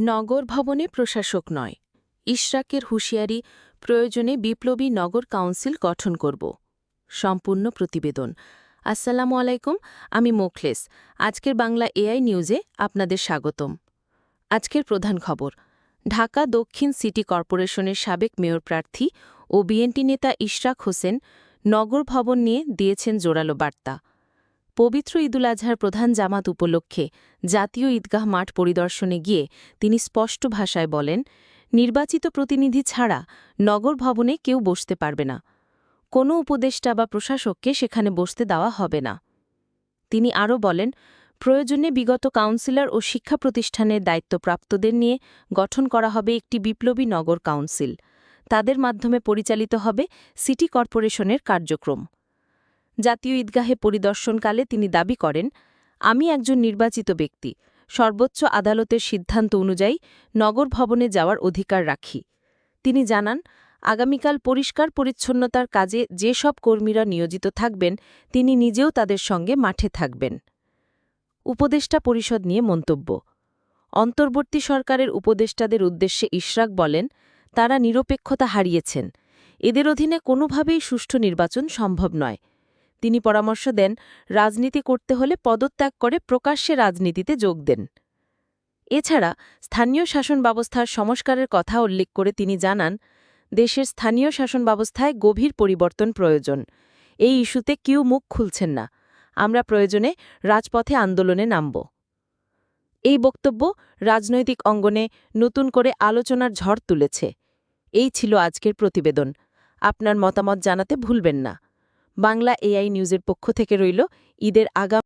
নগর ভবনে প্রশাসক নয়। ইশরাকের হুঁশিয়ারি, প্রয়োজনে বিপ্লবী নগর কাউন্সিল গঠন করব। সম্পূর্ণ প্রতিবেদন। আসসালামু আলাইকুম, আমি মোখলেস। আজকের বাংলা এআই নিউজে আপনাদের স্বাগতম। আজকের প্রধান খবর। ঢাকা দক্ষিণ সিটি কর্পোরেশনের সাবেক মেয়র প্রার্থী ও বিএনপি নেতা ইশরাক হোসেন নগর ভবন নিয়ে দিয়েছেন জোরালো বার্তা। পবিত্র ঈদুল আজহার প্রধান জামাত উপলক্ষে জাতীয় ঈদগাহ মাঠ পরিদর্শনে গিয়ে তিনি স্পষ্ট ভাষায় বলেন, নির্বাচিত প্রতিনিধি ছাড়া নগর ভবনে কেউ বসতে পারবে না। কোনো উপদেষ্টা বা প্রশাসককে সেখানে বসতে দেওয়া হবে না। তিনি আরও বলেন, প্রয়োজনে বিগত কাউন্সিলর ও শিক্ষা প্রতিষ্ঠানের দায়িত্বপ্রাপ্তদের নিয়ে গঠন করা হবে একটি বিপ্লবী নগর কাউন্সিল। তাদের মাধ্যমে পরিচালিত হবে সিটি কর্পোরেশনের কার্যক্রম। জাতীয় ঈদগাহে পরিদর্শনকালে তিনি দাবি করেন, আমি একজন নির্বাচিত ব্যক্তি, সর্বোচ্চ আদালতের সিদ্ধান্ত অনুযায়ী নগর ভবনে যাওয়ার অধিকার রাখি। তিনি জানান, আগামীকাল পরিষ্কার পরিচ্ছন্নতার কাজে যেসব কর্মীরা নিয়োজিত থাকবেন, তিনি নিজেও তাদের সঙ্গে মাঠে থাকবেন। উপদেষ্টা পরিষদ নিয়ে মন্তব্য, অন্তর্বর্তী সরকারের উপদেষ্টাদের উদ্দেশ্যে ইশরাক বলেন, তারা নিরপেক্ষতা হারিয়েছেন। এদের অধীনে কোনোভাবেই সুষ্ঠু নির্বাচন সম্ভব নয়। তিনি পরামর্শ দেন, রাজনীতি করতে হলে পদত্যাগ করে প্রকাশ্যে রাজনীতিতে যোগ দেন। এছাড়া স্থানীয় শাসন ব্যবস্থার সংস্কারের কথা উল্লেখ করে তিনি জানান, দেশের স্থানীয় শাসন ব্যবস্থায় গভীর পরিবর্তন প্রয়োজন। এই ইস্যুতে কেউ মুখ খুলছেন না। আমরা প্রয়োজনে রাজপথে আন্দোলনে নামব। এই বক্তব্য রাজনৈতিক অঙ্গনে নতুন করে আলোচনার ঝড় তুলেছে। এই ছিল আজকের প্রতিবেদন। আপনার মতামত জানাতে ভুলবেন না। বাংলা এআই নিউজের পক্ষ থেকে রইল। ঈদের আগাম